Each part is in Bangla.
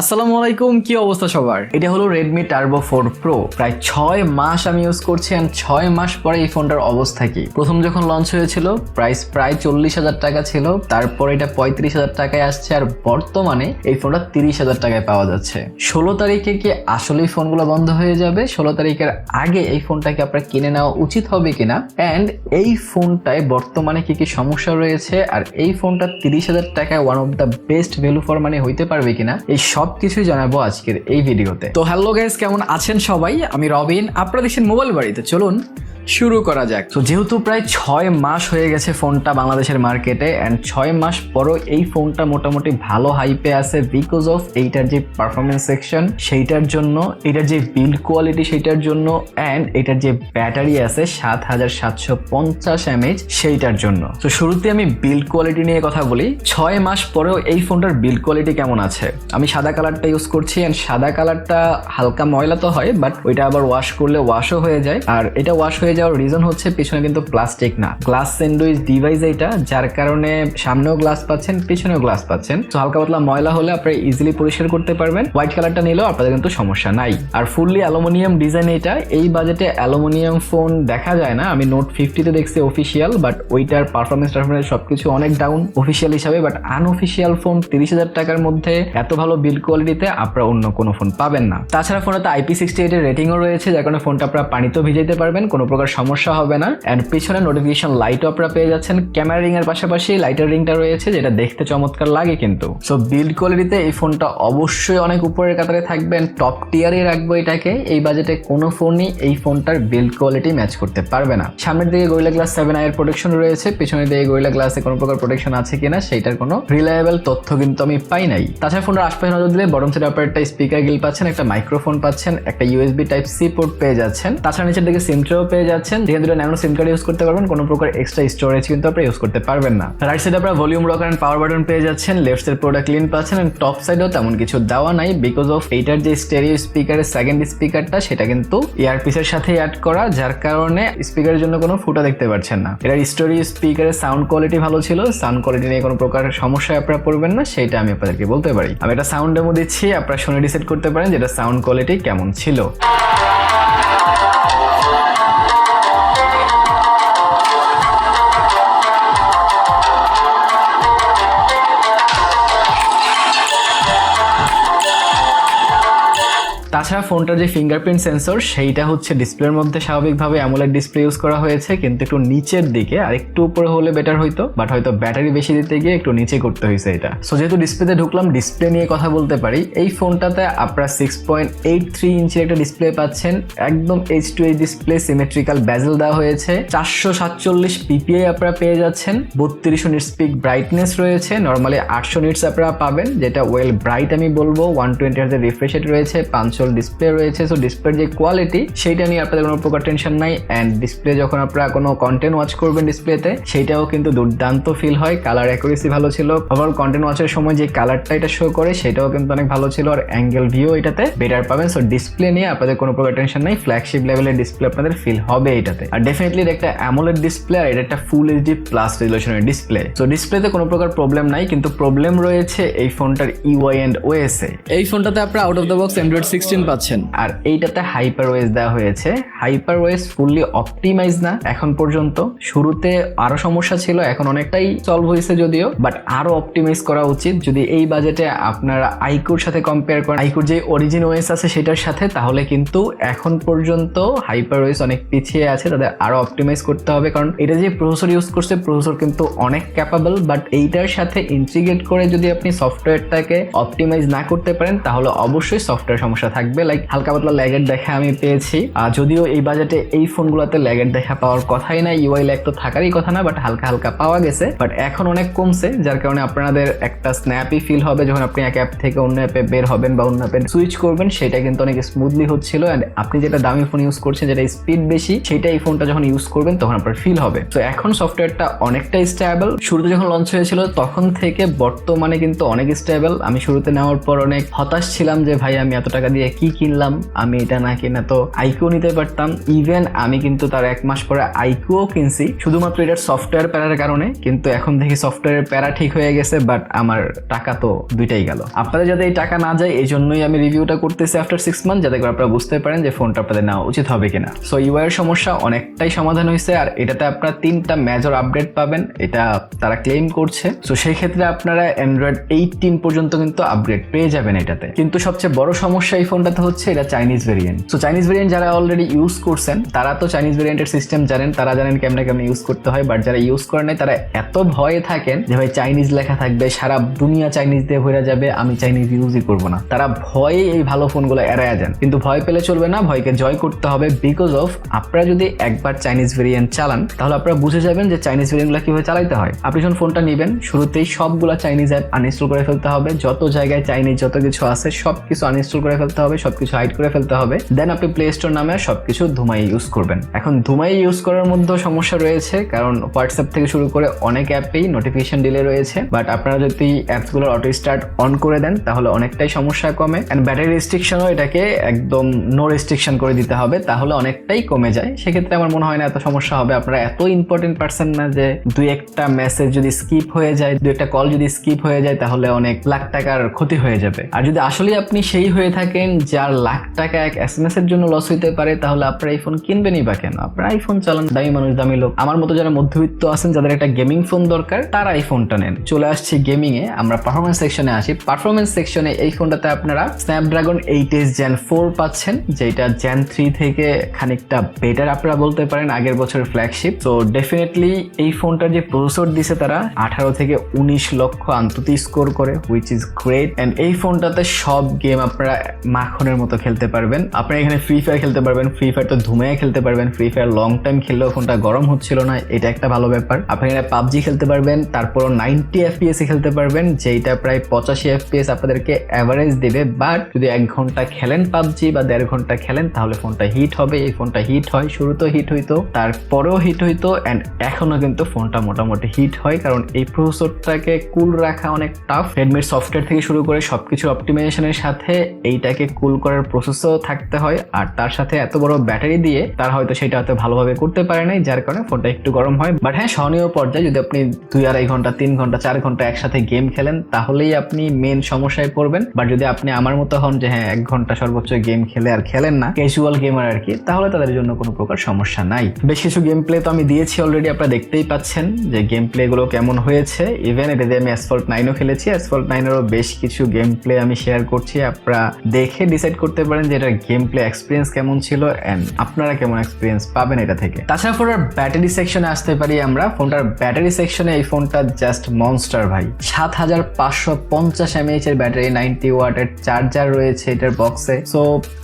আসসালামু আলাইকুম, কি অবস্থা সবার? এটা হলো রেডমি টার্বো ফোর প্রো প্রায় ছয় মাস আমি ইউজ করছি অ্যান্ড ছয় মাস পরে এই ফোনটার অবস্থা কি? প্রথম যখন লঞ্চ হয়েছিল প্রাইস প্রায় চল্লিশ হাজার টাকা ছিল, তারপর এটা পঁয়ত্রিশ হাজার টাকায় আসছে আর বর্তমানে এই ফোনটা তিরিশ হাজার টাকায় পাওয়া যাচ্ছে। ষোলো তারিখে কি আসলেই ফোনগুলো বন্ধ হয়ে যাবে? ষোলো তারিখের আগে এই ফোনটাকে আপনার কিনে নেওয়া উচিত হবে কিনা? অ্যান্ড এই ফোনটায় বর্তমানে কি কি সমস্যা রয়েছে? আর এই ফোনটা তিরিশ হাজার টাকায় one of the best value for মানে হইতে পারবে কিনা? এই সব কিছুই জানাব আজকের এই ভিডিওতে। তো হ্যালো গাইস কেমন আছেন সবাই? আমি রবিন আপনারা দেখছেন মোবাইল বাড়িতে। চলুন শুরু করা যাক। তো যেহেতু প্রায় ছয় মাস হয়ে গেছে ফোনটা বাংলাদেশের মার্কেটে অ্যান্ড ছয় মাস পরও এই ফোনটা মোটামুটি ভালো হাইপে আছে বিকজ অফ এইটার যে পারফরমেন্স সেকশন সেইটার জন্য এটার যে বিল্ড কোয়ালিটি সেইটার জন্য অ্যান্ড এটার যে ব্যাটারি আছে সাত হাজার সাতশো পঞ্চাশ এমএইচ সেইটার জন্য। তো শুরুতে আমি বিল্ড কোয়ালিটি নিয়ে কথা বলি। ছয় মাস পরেও এই ফোনটার বিল্ড কোয়ালিটি কেমন আছে? আমি সাদা কালারটা ইউজ করছি অ্যান্ড সাদা কালারটা হালকা ময়লা তো হয় বাট ওইটা আবার ওয়াশ করলে ওয়াশও হয়ে যায়। আর এটা ওয়াশ হয়ে যাওয়ার রিজন হচ্ছে পিছনে কিন্তু প্লাস্টিক না। গ্লাস স্যান্ডউইচ ডিভাইস এটা, যার কারণে সামনেও গ্লাস পাচ্ছেন, পিছনেও গ্লাস পাচ্ছেন। তো হালকা পাতলা ময়লা হলে আপনারা ইজিলি পরিষ্কার করতে পারবেন। হোয়াইট কালারটা নিলেও আপনাদের কিন্তু সমস্যা নাই। আর ফুললি অ্যালুমিনিয়াম ডিজাইন এটা, এই বাজেটে অ্যালুমিনিয়াম ফোন দেখা যায় না। আমি নোট ফিফটিতে দেখছি অফিসিয়াল বাট ওইটার পারফরমেন্স টারফরমেন্স সবকিছু অনেক ডাউন অফিসিয়াল হিসাবে বাট আনঅফিসিয়াল ফোন তিরিশ হাজার টাকার মধ্যে এত ভালো বিল্ড কোয়ালিটিতে আপনারা অন্য কোনো ফোন পাবেন না। তাছাড়া ফোনে তো আইপি সিক্সটি এইটের রেটিংও রয়েছে, যার কারণে ফোনটা আপনারা পানিতেও ভিজাইতে পারবেন। কোনো প্রকার সমস্যা হবে না। অ্যান্ড পিছনে নোটিফিকেশন লাইটও আপনারা পেয়ে যাচ্ছেন। ক্যামেরা রিং এর পাশাপাশি লাইটার রিংটা রয়েছে, যেটা দেখতে চমৎকার লাগে কিন্তু। সো বিল্ড কোয়ালিটিতে এই ফোনটা অবশ্যই অনেক উপরের কাতারে থাকবেন টপ টিয়ারে রাখব এটাকে। এই বাজেটে কোনো ফোনই এই ফোনটার বিল্ড কোয়ালিটি ম্যাচ করতে পারবে না। সামনের দিকে গোরিলা গ্লাস সেভেন আইয়ের প্রোটেকশন রয়েছে। পিছনের দিকে গোরিলা গ্লাসে কোনো প্রকার প্রোটেকশন আছে কিনা সেইটার কোনো রিলায়েবল তথ্য কিন্তু আমি পাই নাই। তাছাড়া ফোনটার আশপাশে নজর দিলে বটম সেট অপারেটটা স্পিকার গিল পাচ্ছেন, একটা মাইক্রোফোন পাচ্ছেন, একটা ইউএসবি টাইপ সি পোর্ট পেয়ে যাচ্ছেন। তাছাড়া নিচের দিকে সিম পেয়ে যাচ্ছেন। যেখানে দুটো ন্যানো সিম কার্ড ইউজ করতে পারবেন, কোনো প্রকার এক্সট্রা স্টোরেজ কিন্তু আপনারা ইউজ করতে পারবেন না। রাইট সাইডে আপনারা volume rock and power button পেয়ে যাচ্ছেন লেফট সাইড প্রোডাক্ট ক্লিন পাচ্ছেন এন্ড টপ সাইডেও তেমন কিছু দেওয়া নাই বিকজ অফ এইটার যে স্টেরিও স্পিকারের সেকেন্ড স্পিকারটা সেটা কিন্তু ইয়ারপিসের সাথে অ্যাড করা, যার কারণে স্পিকারের জন্য কোনো ফুটা দেখতে পাচ্ছেন না। এটার স্টোরি স্পিকারের সাউন্ড কোয়ালিটি ভালো ছিল সাউন্ড কোয়ালিটি নিয়ে কোনো প্রকার সমস্যায় আপনারা পড়বেন না, সেটা আমি আপনাদেরকে বলতে পারি। আমি এটা সাউন্ড ডেমো দিচ্ছি, আপনারা শুনে ডিসাইড করতে পারেন যেটা সাউন্ড কোয়ালিটি কেমন ছিল। তাছাড়া ফোনটার যে ফিঙ্গারপ্রিন্ট সেন্সর সেইটা হচ্ছে ডিসপ্লের মধ্যে স্বাভাবিকভাবে অ্যামোলেড ডিসপ্লে ইউজ করা হয়েছে, কিন্তু একটু নিচের দিকে, আর একটু উপরে হলে বেটার হইতো বাট হয়তো ব্যাটারি বেশি দিতে গিয়ে একটু নিচে করতে হয়েছে এটা। সো যেহেতু ডিসপ্লেতে ঢুকলাম ডিসপ্লে নিয়ে কথা বলতে পারি, এই ফোনটাতে আপনারা সিক্স পয়েন্ট এইট থ্রি ইঞ্চির একটা ডিসপ্লে পাচ্ছেন, একদম edge to edge display symmetrical bezel দেওয়া হয়েছে, চারশো সাতচল্লিশ পিপিআই আপনারা পেয়ে যাচ্ছেন বত্রিশ নিটস পিক ব্রাইটনেস রয়েছে নর্মালি আটশো নিটস আপনারা পাবেন, যেটা ওয়েল ব্রাইট আমি বলব ওয়ান টোয়েন্টি হাজার রিফ্রেশ রয়েছে পাঁচশো ডিসপ্লে রয়েছে সো ডিসপ্লের যে কোয়ালিটি সেইটা নিয়ে আপনাদের কোনো প্রকার টেনশন নাই। অ্যান্ড ডিসপ্লে যখন আপনারা কোনো কন্টেন্ট ওয়াচ করবেন ডিসপ্লেতে সেইটাও কিন্তু দুর্দান্ত ফিল হয় কালার অ্যাকুরেসি ভালো ছিল। ওভারঅল কন্টেন্ট ওয়াচের সময় যে কালারটা এটা শো করে, সেটাও কিন্তু অনেক ভালো ছিল। আর অ্যাঙ্গেল ভিউ এটাতে বেটার পাবেন। সো ডিসপ্লে নিয়ে আপনাদের কোনো প্রকার টেনশন নাই ফ্ল্যাগশিপ লেভেলের ডিসপ্লে আপনাদের ফিল হবে এটাতে আর ডেফিনেটলি একটা অ্যামোলেড ডিসপ্লে আর এটা একটা ফুল এইচডি প্লাস রেজলিউশনের ডিসপ্লে সো ডিসপ্লেতে কোনো প্রকার প্রবলেম নাই, কিন্তু প্রবলেম রয়েছে এই ফোনটার ইউআই অ্যান্ড ওএস এ। এই ফোনটাতে আপনারা out of the box android sixteen পাচ্ছেন। আর এইটাতে হাইপার ওয়েস দেওয়া হয়েছে। হাইপার ওয়েস ফুললি অপটিমাইজ না এখন পর্যন্ত। শুরুতে আরও সমস্যা ছিল, এখন অনেকটাই সলভ হয়েছে যদিও বাট আরও অপটিমাইজ করা উচিত। যদি এই বাজেটে আপনারা আইকুর সাথে কম্পেয়ার করেন, আইকুর যে অরিজিন ওয়েস আছে সেটার সাথে, তাহলে কিন্তু এখন পর্যন্ত হাইপার ওয়েস অনেক পিছিয়ে আছে। তাদের আরও অপটিমাইজ করতে হবে, কারণ এটা যে প্রসেসর ইউজ করছে প্রসেসর কিন্তু অনেক ক্যাপাবল বাট এইটার সাথে ইন্টিগ্রেট করে যদি আপনি সফটওয়্যারটাকে অপটিমাইজ না করতে পারেন, তাহলে অবশ্যই সফটওয়্যার সমস্যা থাকবে। লাইক হালকা পাতলা ল্যাগের দেখা আমি পেয়েছি। আর যদিও এই বাজেটে এই ফোনগুলোতে ল্যাগের দেখা পাওয়ার কথাই না ইউআই ল্যাগ তো থাকারই কথা না বাট হালকা হালকা পাওয়া গেছে। বাট এখন অনেক কমছে, যার কারণে আপনাদের একটা স্ন্যাপি ফিল হবে যখন আপনি এক অ্যাপ থেকে অন্য অ্যাপে বের হবেন বা অন্য অ্যাপে সুইচ করবেন, সেটা কিন্তু অনেক স্মুথলি হচ্ছিল। অ্যান্ড আপনি যেটা দামি ফোন ইউজ করছেন, যেটা স্পিড বেশি সেটা এই ফোনটা যখন ইউজ করবেন, তখন আপনার ফিল হবে। তো এখন সফটওয়্যারটা অনেকটাই স্টেবল শুরুতে যখন লঞ্চ হয়েছিল, তখন থেকে বর্তমানে কিন্তু অনেক স্টেবল আমি শুরুতে নেওয়ার পর অনেক হতাশ ছিলাম যে, ভাই, আমি এত টাকা দিয়ে কি কিনলাম, আমি এটা না কিনা তো আইকিউ নিতে পারতাম। ইভেন আমি কিন্তু তার এক মাস পরে আইকিউও কিনছি। শুধুমাত্র এটার সফটওয়্যার প্যারার কারণে, কিন্তু এখন দেখি সফটওয়্যারের প্যারা ঠিক হয়ে গেছে বাট আমার টাকা তো দুইটাই গেল। আপনাদের যাতে এই টাকা না যায় এই জন্যই আমি রিভিউটা করতেছি আফটার সিক্স মান্থ যাতে করে আপনারা বুঝতে পারেন যে ফোনটা আপনাদের নেওয়া উচিত হবে কিনা। সো ইউআই এর সমস্যা অনেকটাই সমাধান হয়েছে, আর এটাতে আপনারা তিনটা মেজর আপডেট পাবেন, এটা তারা ক্লেম করছে। সো সেই ক্ষেত্রে আপনারা অ্যান্ড্রয়েড এইটিন পর্যন্ত কিন্তু আপগ্রেড পেয়ে যাবেন এটাতে। কিন্তু সবচেয়ে বড় সমস্যা এই ফোনটাতে হচ্ছে এটা Chinese variant so Chinese variant যারা অলরেডি ইউজ করছেন, তারা তো চাইনিজ ভেরিয়েন্টের সিস্টেম জানেন, তারা জানেন কেমনে কেমনে ইউজ করতে হয়। বাট যারা ইউজ করেন নাই, তারা এত ভয়ে থাকেন যে, ভাই চাইনিজ লেখা থাকবে, সারা দুনিয়া চাইনিজ দিয়ে ভরে যাবে, আমি চাইনিজ ইউজই করব না। তারা ভয়ে এই ভালো ফোনগুলো এড়ায় যান। কিন্তু ভয় পেলে চলবে না, ভয়কে জয় করতে হবে বিকজ অফ আপনারা যদি একবার চাইনিজ ভেরিয়েন্ট চালান, তাহলে আপনারা বুঝে যাবেন যে চাইনিজ ভেরিয়েন্টগুলো কীভাবে চালাইতে হয়। আপনি যখন ফোনটা নেবেন, শুরুতেই সবগুলো চাইনিজ অ্যাপ আনইনস্টল করে ফেলতে হবে। যত জায়গায় চাইনিজ যত কিছু আছে সব কিছু আনইনস্টল করে ফেলতে হবে। সব কিছু হাইড করে ফেলতে হবে। দেন আপনি প্লে স্টোর নামে সবকিছু ধুমাই ইউজ করবেন। এখন ধুমাই ইউজ করার মধ্যে সমস্যা রয়েছে, কারণ হোয়াটসঅ্যাপ থেকে শুরু করে অনেক অ্যাপেই নোটিফিকেশন ডিলে রয়েছে। বাট আপনারা যদি অ্যাপসগুলোর অটো স্টার্ট অন করে দেন, তাহলে অনেকটাই সমস্যা কমে। অ্যান্ড ব্যাটারি রেস্ট্রিকশনও এটাকে একদম নো রেস্ট্রিকশন করে দিতে হবে, তাহলে অনেকটাই কমে যায়। সেক্ষেত্রে আমার মনে হয় না এত সমস্যা হবে। আপনারা এত ইম্পর্টেন্ট পার্সন না যে দুই একটা মেসেজ যদি স্কিপ হয়ে যায়, দুই একটা কল যদি স্কিপ হয়ে যায়, তাহলে অনেক লাখ টাকার ক্ষতি হয়ে যাবে। আর যদি আসলে আপনি সেই হয়ে থাকেন যার লাখ টাকা এক এস এম এস এর জন্য লস হইতে পারে, তাহলে আপনার আইফোন কিনবেনই বা কেন? আপনার আইফোন চালান দামি মানুষ, দামি লোক। আমার মতো যারা মধ্যবিত্ত আছেন, যাদের একটা গেমিং ফোন দরকার, তারা আইফোনটা নেন। চলে আসছি গেমিং এ, আমরা পারফরমেন্স সেকশনে আসি। পারফরমেন্স সেকশনে এই ফোনটাতে আপনারা Snapdragon eight S gen four পাচ্ছেন, যেটা জেন থ্রি থেকে খানিকটা বেটার আপনারা বলতে পারেন, আগের বছরের ফ্ল্যাগশিপ তো ডেফিনেটলি এই ফোনটার যে প্রসেসর দিছে তারা, আঠারো থেকে উনিশ লক্ষ আন্ততি স্কোর করে হুইচ ইজ গ্রেট অ্যান্ড এই ফোনটাতে সব গেম আপনারা মাখনের মতো খেলতে পারবেন। আপনারা এখানে ফ্রি ফায়ার খেলতে পারবেন। ফ্রি ফায়ার তো ধুমে খেলতে পারবেন। ফ্রি ফায়ার লং টাইম খেললেও ফোনটা গরম হচ্ছিল না। এটা একটা ভালো ব্যাপার। আপনি এখানে পাবজি খেলতে পারবেন। তারপরও নাইনটি এফপিএস খেলতে পারবেন যেটা প্রায় পঁচাশি এফপিএস আপনাদেরকে অ্যাভারেজ দেবে। বাট যদি এক ঘণ্টা খেলেন পাবজি বা দেড় ঘণ্টা খেলেন, তাহলে ফোনটা হিট হবে। এই ফোনটা হিট হয়। শুরুতেও হিট হইতো, তারপরেও হিট হইতো অ্যান্ড এখনও কিন্তু ফোনটা মোটামুটি হিট হয়। কারণ এই প্রসেসরটাকে কুল রাখা অনেক টাফ রেডমির সফটওয়্যার থেকে শুরু করে সবকিছু অপটিমাইজেশনের সাথে এইটাকে কুল করার প্রসেসও থাকতে হয়। আর তার সাথে এত বড় ব্যাটারি দিয়ে তার হয়তো সেটা হয়তো ভালোভাবে করতে পারে নাই, যার কারণে ফোনটা একটু গরম হয়। বাট হ্যাঁ সহনীয় পর্যায়ে যদি আপনি দুই আড়াই ঘণ্টা, তিন ঘণ্টা, চার ঘণ্টা একসাথে গেম খেলেন, তাহলেই আপনি মেন সমস্যায় পড়বেন। বাট যদি আপনি আমার মতো হন যে হ্যাঁ এক ঘণ্টা সর্বোচ্চ গেম খেলে আর খেলেন না ক্যাজুয়াল গেমার আর কি, তাহলে তাদের জন্য কোনো প্রকার সমস্যা নাই। বেশ কিছু গেম প্লে তো আমি দিয়েছি অলরেডি আপনারা দেখতেই পাচ্ছেন যে গেম প্লে গুলো কেমন হয়েছে। ইভেন এটা দিয়ে আমি অ্যাসফল্ট নাইনও খেলেছি। অ্যাসফল্ট নাইনেরও বেশ কিছু গেম প্লে আমি শেয়ার করছি, আপনারা দেখে ডিসাইড করতে পারেন যে এটার গেম প্লে এক্সপিরিয়েন্স কেমন ছিল অ্যান্ড আপনারা কেমন এক্সপিরিয়েন্স পাবেন এটা থেকে। তাছাড়া ফোনটার ব্যাটারি সেকশনে আসতে পারি আমরা। ফোনটার ব্যাটারি সেকশনে এই ফোনটা জাস্ট মনস্টার ভাই। সাত হাজার পাঁচশো পঞ্চাশ এমএইচ এর ব্যাটারি নাইনটি ওয়াটের চার্জার রয়েছে এটার বক্সে সো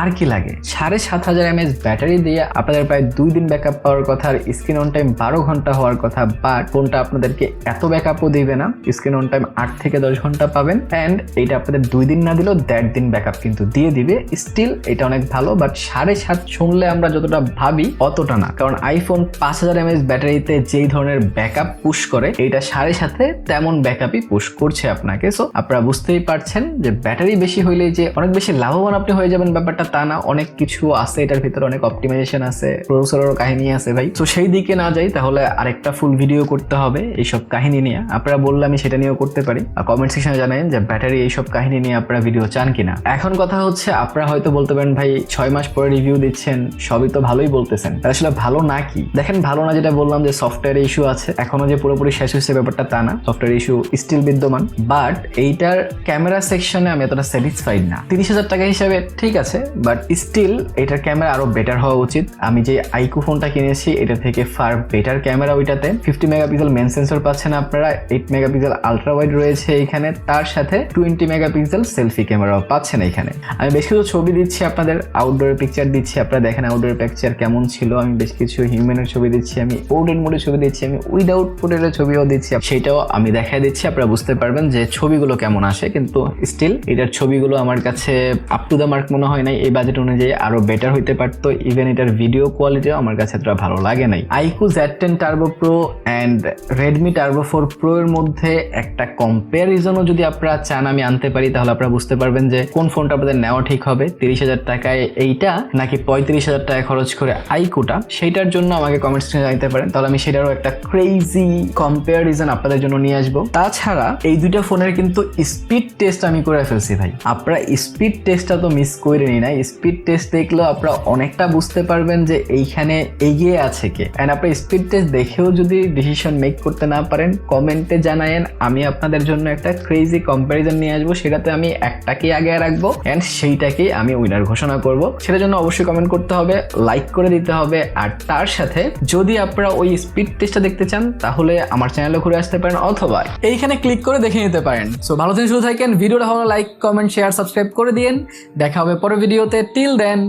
আর কি লাগে? সাড়ে সাত হাজার এমএইচ ব্যাটারি দিয়ে আপনাদের প্রায় দুই দিন ব্যাকআপ পাওয়ার কথা, আর স্ক্রিন অন টাইম বারো ঘণ্টা হওয়ার কথা বাট ফোনটা আপনাদেরকে এত ব্যাকআপও দিবে না। স্ক্রিন অন টাইম আট থেকে দশ ঘণ্টা পাবেন। অ্যান্ড এইটা আপনাদের দুই দিন না দিলেও দেড় দিন ব্যাকআপ কিন্তু দিয়ে দিবে স্টিল এটা অনেক ভালো বাট সাড়ে সাত শুনলে আমরা যতটা ভাবি অতটা না। কারণ আইফোন পাঁচ হাজার এমএস ব্যাটারিতে যেই ধরনের ব্যাকআপ পুশ করে, এইটা সাড়ে সাথে তেমন ব্যাকআপই পুশ করছে আপনাকে। সো আপনারা বুঝতেই পারছেন যে ব্যাটারি বেশি হইলে যে অনেক বেশি লাভবান আপনি হয়ে যাবেন ব্যাপারটা তা না, অনেক কিছু আছে, এটার ভিতরে অনেক অপটিমাইজেশন আছে প্রসেসরেরও কাহিনী আছে ভাই। তো সেই দিকে না যাই, তাহলে আরেকটা ফুল ভিডিও করতে হবে এইসব কাহিনী নিয়ে। আপনারা বললে আমি সেটা নিয়েও করতে পারি। আর কমেন্ট সেকশনে জানান যে ব্যাটারি এইসব কাহিনী নিয়ে আপনারা ভিডিও চান কিনা। এখন কথা হচ্ছে আপনারা হয়তো বলতে পারেন, ভাই, ছয় মাস পরে রিভিউ দিচ্ছেন, সবই তো ভালোই বলতেছেন। আসলে ভালো না কি? দেখেন, ভালো না যেটা বললাম যে সফটওয়্যার ইস্যু আছে, এখনও যে পুরোপুরি শেষ হয়েছে ব্যাপারটা তা না। সফটওয়্যার ইস্যু স্টিল বিদ্যমান। বাট এইটার ক্যামেরা সেকশনে আমি এতটা স্যাটিসফাইড না। তিরিশ হাজার টাকা হিসাবে ঠিক আছে বাট স্টিল এটার ক্যামেরা আরও বেটার হওয়া উচিত। আমি যে আইকু ফোনটা কিনেছি, এটা থেকে ফার বেটার ক্যামেরা ওইটাতে। ফিফটি মেগাপিক্সেল মেন সেন্সর পাচ্ছেন আপনারা এইট মেগাপিক্সেল আলট্রা ওয়াইড রয়েছে এখানে তার সাথে টোয়েন্টি মেগাপিক্সেল সেলফি ক্যামেরাও পাচ্ছেন এখানে আমি বেশ কিছু ছবি দিচ্ছি আপনাদের আউটডোর পিকচার দিচ্ছি, আপনারা দেখেন আউটডোর পিকচার কেমন ছিল, আমি বেশ কিছু হিউম্যানের ছবি দিচ্ছি, আমি পোর্ট্রেট মোডের ছবি দিচ্ছি, আমি উইদাউট পোর্ট্রেটের ছবিও দিচ্ছি, সেটাও আমি দেখাই দিচ্ছি, আপনারা বুঝতে পারবেন যে ছবিগুলো কেমন আসে, কিন্তু স্টিল এটার ছবিগুলো আমার কাছে আপ টু দ্য মার্ক মনে হয় নাই, এই বাজেট অনুযায়ী আরও বেটার হইতে পারতো ইভেন এটার ভিডিও কোয়ালিটিও আমার কাছে এতটা ভালো লাগে নাই। IQOO Z ten turbo pro and Redmi turbo four pro এর মধ্যে একটা কম্পারিজনও যদি আপনারা চান আমি আনতে পারি, তাহলে আপনারা বুঝতে পারবেন যে কোন ফোনটা আপনাদের নেওয়া নেওয়া ঠিক হবে? তিরিশ হাজার টাকায় এইটা নাকি পঁয়ত্রিশ হাজার টাকা খরচ করে আইকুটা? সেইটার জন্য আমাকে কমেন্টস জানাতে পারেন। তাহলে আমি সেটারও একটা ক্রেজি কম্পারিজন আপনাদের জন্য নিয়ে আসব। তাছাড়া এই দুইটা ফোনের কিন্তু স্পিড টেস্ট আমি করে ফেলছি ভাই। আপনারা স্পিড টেস্টটা তো মিস করেনি না স্পিড টেস্ট দেখলেও আপনারা অনেকটা বুঝতে পারবেন যে এইখানে এগিয়ে আছে কে। অ্যান্ড আপনার স্পিড টেস্ট দেখেও যদি ডিসিশন মেক করতে না পারেন কমেন্টে জানায়েন। আমি আপনাদের জন্য একটা ক্রেজি কম্প্যারিজন নিয়ে আসব। সেটাতে আমি একটাকেই আগে রাখব। অ্যান্ড সেইটাকেই আমি উইনার ঘোষণা করব। সেটার জন্য অবশ্যই কমেন্ট করতে হবে লাইক করে দিতে হবে, আর তার সাথে যদি আপনারা ওই স্পিড টেস্টটা দেখতে চান, তাহলে আমার চ্যানেলে ঘুরে আসতে পারেন অথবা এইখানে ক্লিক করে দেখে নিতে পারেন। সো ভালো দিন শুরু থাকেন ভিডিওটা ভালো লাইক কমেন্ট শেয়ার সাবস্ক্রাইব করে দিন দেখা হবে পরের ভিডিওতে টিল দেন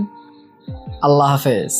আল্লাহ হাফেজ।